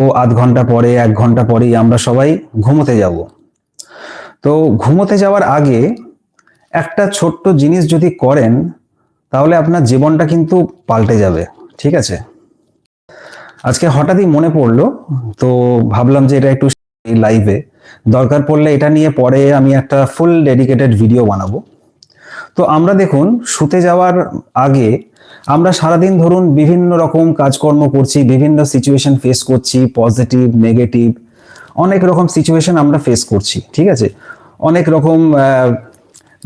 ও আধ ঘণ্টা পরে, এক ঘণ্টা পরেই আমরা সবাই ঘুমোতে যাব। তো ঘুমোতে যাওয়ার আগে একটা ছোট্ট জিনিস যদি করেন, তাহলে আপনার জীবনটা কিন্তু পাল্টে যাবে, ঠিক আছে? আজকে হঠাৎই মনে পড়ল, তো ভাবলাম যে এটা একটু লাইভে দরকার পড়লে এটা নিয়ে পরে আমি একটা ফুল ডেডিকেটেড ভিডিও বানাবো। তো আমরা দেখুন, শুতে যাওয়ার আগে আমরা সারাদিন ধরুন বিভিন্ন রকম কাজকর্ম করছি, বিভিন্ন সিচুয়েশন ফেস করছি পজিটিভ নেগেটিভ অনেক রকম সিচুয়েশন আমরা ফেস করছি, ঠিক আছে? অনেক রকম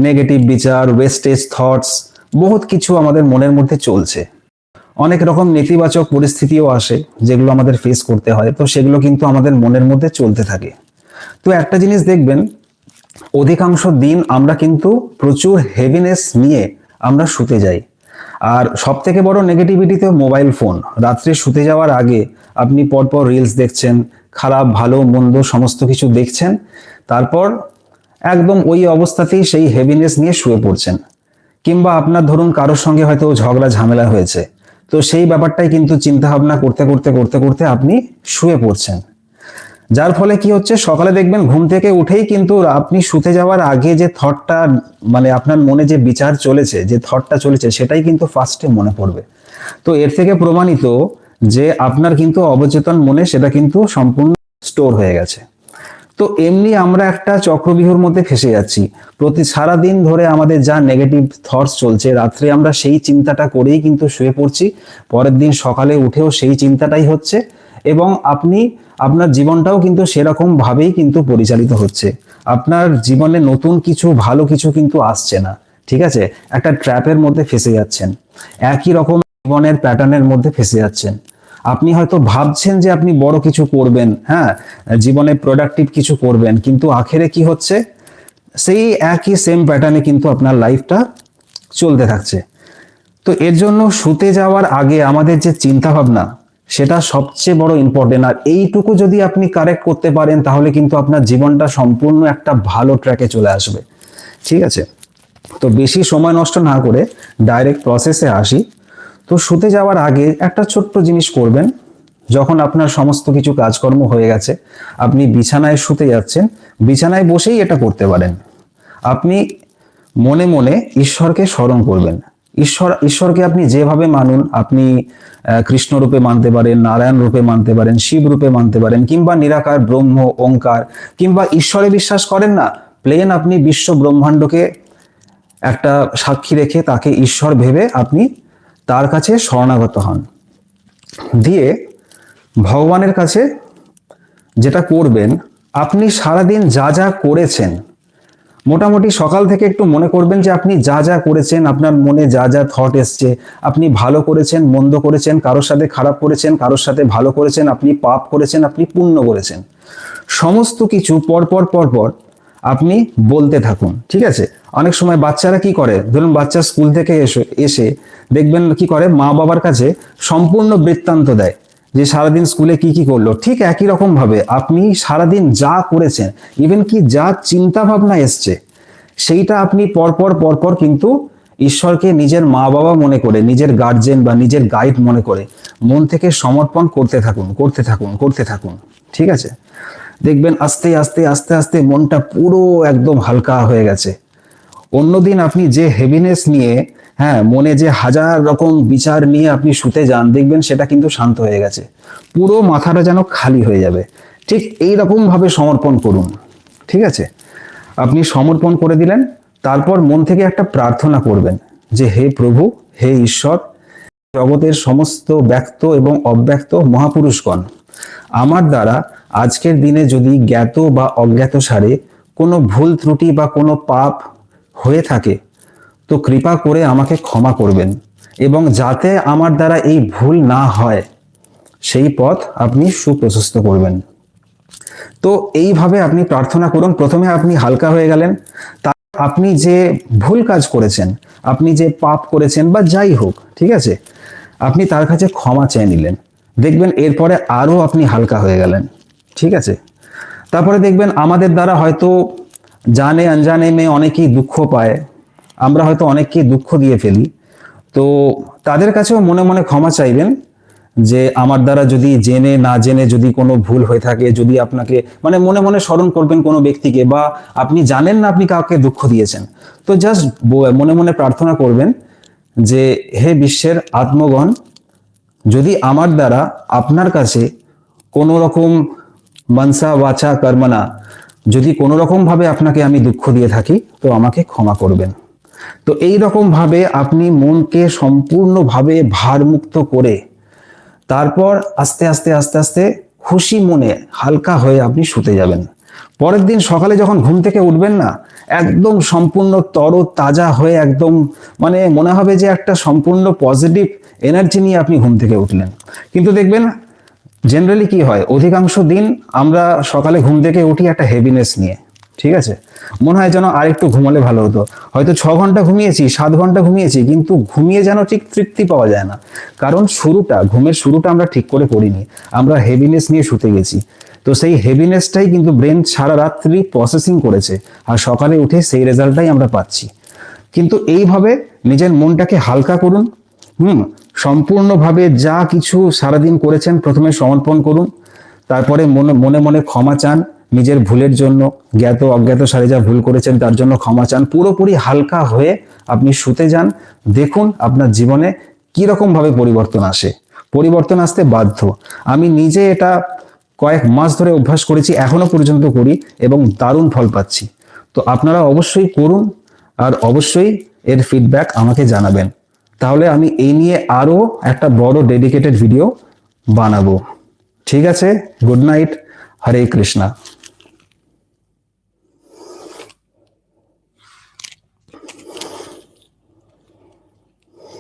নেগেটিভ বিচার ওয়েস্টেজ থটস বহুত কিছু আমাদের মনের মধ্যে চলছে। অনেক রকম নেতিবাচক পরিস্থিতিও আসে যেগুলো আমাদের ফেস করতে হয়, তো সেগুলো কিন্তু আমাদের মনের মধ্যে চলতে থাকে। তো একটা জিনিস দেখবেন অধিকাংশ দিন আমরা কিন্তু প্রচুর হেভিনেস নিয়ে আমরা শুতে যাই। আর সব থেকে বড় নেগেটিভিটিতে মোবাইল ফোন রাত্রে শুতে যাওয়ার আগে আপনি পরপর রিলস দেখছেন, খারাপ, ভালো, মন্দ সমস্ত কিছু দেখছেন, তারপর একদম ওই অবস্থাতেই সেই হেভিনেস নিয়ে শুয়ে পড়ছেন। কিংবা আপনার ধরুন কারোর সঙ্গে হয়তো ঝগড়া, ঝামেলা হয়েছে। তো সেই ব্যাপারটাই কিন্তু চিন্তা ভাবনা করতে করতে করতে করতে আপনি শুয়ে পড়ছেন। যার ফলে কি হচ্ছে? সকালে দেখবেন ঘুম থেকে উঠেই কিন্তু আপনি শুতে যাওয়ার আগে যে থটটা মানে আপনার মনে যে বিচার চলেছে, যে থটটা চলেছে, সেটাই কিন্তু ফার্স্টে মনে পড়বে। তো এর থেকে প্রমাণিত যে আপনার কিন্তু অবচেতন মনে সেটা কিন্তু সম্পূর্ণ স্টোর হয়ে গেছে। তো এমনি আমরা একটা চক্রবিহুর মধ্যে ফেসে যাচ্ছি। প্রতি সারা দিন ধরে আমাদের যা নেগেটিভ থটস চলছে, রাত্রে আমরা সেই চিন্তাটা করেই কিন্তু শুয়ে পড়ছি। পরের দিন সকালে উঠেও সেই চিন্তাটাই হচ্ছে। এবং আপনি আপনার জীবনটাও কিন্তু সেরকম ভাবেই কিন্তু পরিচালিত হচ্ছে। আপনার জীবনে নতুন কিছু, ভালো কিছু কিন্তু আসছে না, ঠিক আছে? একটা ট্র্যাপের মধ্যে ফেসে যাচ্ছেন। একই রকম জীবনের প্যাটার্নের মধ্যে ফেসে যাচ্ছেন। আপনি হয়তো ভাবছেন যে আপনি বড় কিছু করবেন হ্যাঁ? জীবনে প্রোডাক্টিভ কিছু করবেন, কিন্তু আখেরে কি হচ্ছে? সেই একই সেম প্যাটার্নে কিন্তু আপনার লাইফটা চলতে থাকছে। তো এর জন্য শুতে যাওয়ার আগে আমাদের যে চিন্তা ভাবনা সেটা সবচেয়ে বড় ইম্পর্টেন্ট আর এইটুকু যদি আপনি কারেক্ট করতে পারেন, তাহলে কিন্তু আপনার জীবনটা সম্পূর্ণ একটা ভালো ট্র্যাকে চলে আসবে। ঠিক আছে? তো বেশি সময় নষ্ট না করে ডাইরেক্ট প্রসেসে আসি। তো শুতে যাওয়ার আগে একটা ছোট্ট জিনিস করবেন। যখন আপনার সমস্ত কিছু কাজকর্ম হয়ে গেছে, আপনি বিছানায় শুতে যাচ্ছেন, বিছানায় বসেই এটা করতে পারেন। আপনি মনে মনে ঈশ্বরকে স্মরণ করবেন। ঈশ্বর, ঈশ্বরকে আপনি যেভাবে মানুন, আপনি কৃষ্ণ রূপে মানতে পারেন, নারায়ণ রূপে মানতে পারেন, শিব রূপে মানতে পারেন, কিংবা নিরাকার, ব্রহ্ম, ওঙ্কার, কিংবা ঈশ্বরে বিশ্বাস করেন না প্লেন আপনি বিশ্ব ব্রহ্মাণ্ডকে একটা সাক্ষী রেখে তাকে ঈশ্বর ভেবে আপনি তার কাছে শরণাগত হন। দিয়ে ভগবানের কাছে যেটা করবেন, আপনি সারাদিন যা যা করেছেন মোটামুটি সকাল থেকে একটু মনে করবেন যে আপনি যা যা করেছেন, আপনার মনে যা যা থট এসছে, আপনি ভালো করেছেন, মন্দ করেছেন, কারোর সাথে খারাপ করেছেন, কারোর সাথে ভালো করেছেন, আপনি পাপ করেছেন, আপনি পুণ্য করেছেন। সমস্ত কিছু পরপর পরপর আপনি বলতে থাকুন, ঠিক আছে? অনেক সময় বাচ্চারা কি করে? ধরুন বাচ্চা স্কুল থেকে এসে এসে দেখবেন কি করে? মা বাবার কাছে সম্পূর্ণ বৃত্তান্ত দেয়। যে সারাদিন স্কুলে কি কি করল? ঠিক একই রকম ভাবে আপনি সারাদিন যা করেছেন ইভেন কি যা চিন্তা ভাবনা এসছে, সেইটা আপনি পরপর পরপর কিন্তু ঈশ্বরকে নিজের মা বাবা মনে করে, নিজের গার্জেন বা নিজের গাইড মনে করে, মন থেকে সমর্পণ করতে থাকুন করতে থাকুন করতে থাকুন। ঠিক আছে? দেখবেন আস্তে আস্তে আস্তে আস্তে মনটা পুরো একদম হালকা হয়ে গেছে। অন্যদিন আপনি যে হেভিনেস নিয়ে হ্যাঁ মনে যে হাজার রকম বিচার নিয়ে আপনি শুতে যান, দেখবেন সেটা কিন্তু শান্ত হয়ে গেছে। পুরো মাথাটা যেন খালি হয়ে যাবে। ঠিক এই ভাবে সমর্পণ করুন। ঠিক আছে? আপনি সমর্পণ করে দিলেন, তারপর মন থেকে একটা প্রার্থনা করবেন যে, হে প্রভু, হে ঈশ্বর, জগতের সমস্ত ব্যক্ত এবং অব্যক্ত মহাপুরুষগণ, আমার দ্বারা আজকের দিনে যদি জ্ঞাত বা অজ্ঞাত সারে কোনো ভুল ত্রুটি বা কোনো পাপ হয়ে থাকে তো কৃপা করে আমাকে ক্ষমা করবেন এবং যাতে আমার দ্বারা এই ভুল না হয়, সেই পথ আপনি সুপ্রশস্ত করবেন। তো এইভাবে আপনি প্রার্থনা করুন। প্রথমে আপনি হালকা হয়ে গেলেন, তার আপনি যে ভুল কাজ করেছেন, আপনি যে পাপ করেছেন বা যাই হোক, ঠিক আছে, আপনি তার কাছে ক্ষমা চেয়ে নিলেন। দেখবেন এরপরে আরও আপনি হালকা হয়ে গেলেন, ঠিক আছে? তারপরে দেখবেন আমাদের দ্বারা হয়তো জানে আনজানে মেয়ে অনেকেই দুঃখ পায় আমরা হয়তো অনেককেই দুঃখ দিয়ে ফেলি। তো তাদের কাছেও মনে মনে ক্ষমা চাইবেন যে আমার দ্বারা যদি জেনে না জেনে যদি কোনো ভুল হয়ে থাকে, যদি আপনাকে মানে মনে মনে স্মরণ করবেন কোনো ব্যক্তিকে বা আপনি জানেন না আপনি কাউকে দুঃখ দিয়েছেন। তো জাস্ট মনে মনে প্রার্থনা করবেন যে হে বিশ্বের আত্মগণ, যদি আমার দ্বারা আপনার কাছে কোনো রকম মনসা বাচা কর্মনা, যদি কোনো রকম ভাবে আপনাকে আমি দুঃখ দিয়ে থাকি, তো আমাকে ক্ষমা করবেন। তো এই রকম ভাবে আপনি মনকে সম্পূর্ণভাবে ভারমুক্ত করে তারপর আস্তে আস্তে আস্তে আস্তে খুশি মনে হালকা হয়ে আপনি শুতে যাবেন। পরের দিন সকালে যখন ঘুম থেকে উঠবেন না, একদম সম্পূর্ণ তর তাজা হয়ে একদম মানে মনে হবে যে একটা সম্পূর্ণ পজিটিভ এনার্জি নিয়ে আপনি ঘুম থেকে উঠলেন। কিন্তু দেখবেন জেনারেলি কি হয়, অধিকাংশ দিন আমরা সকালে ঘুম থেকে উঠি একটা হেভিনেস নিয়ে। ঠিক আছে? মনে হয় যেন আরেকটু ঘুমালে ভালো হতো। হয়তো ছ ঘণ্টা ঘুমিয়েছি, সাত ঘণ্টা ঘুমিয়েছি, কিন্তু ঘুমিয়ে যেন ঠিক তৃপ্তি পাওয়া যায় না। কারণ শুরুটা, ঘুমের শুরুটা আমরা ঠিক করে করিনি। আমরা হেভিনেস নিয়ে শুতে গেছি। তো সেই হেভিনেসটাই কিন্তু ব্রেন সারা রাত্রি প্রসেসিং করেছে আর সকালে উঠে সেই রেজাল্টটাই আমরা পাচ্ছি। কিন্তু এইভাবে নিজের মনটাকে হালকা করুন, হুম? সম্পূর্ণভাবে যা কিছু সারাদিন করেছেন প্রথমে সমর্পণ করুন, তারপরে মনে মনে মনে ক্ষমা চান নিজের ভুলের জন্য জ্ঞাত অজ্ঞাত সারে যা ভুল করেছেন তার জন্য ক্ষমা চান। পুরোপুরি হালকা হয়ে আপনি শুতে যান। দেখুন আপনার জীবনে কীরকম ভাবে পরিবর্তন আসে। পরিবর্তন আসতে বাধ্য। আমি নিজে এটা কয়েক মাস ধরে অভ্যাস করেছি, এখনও পর্যন্ত করি এবং দারুণ ফল পাচ্ছি। তো আপনারা অবশ্যই করুন আর অবশ্যই এর ফিডব্যাক আমাকে জানাবেন। তাহলে আমি এই নিয়ে আরও একটা বড় ডেডিকেটেড ভিডিও বানাবো। ঠিক আছে? গুড নাইট হরে কৃষ্ণা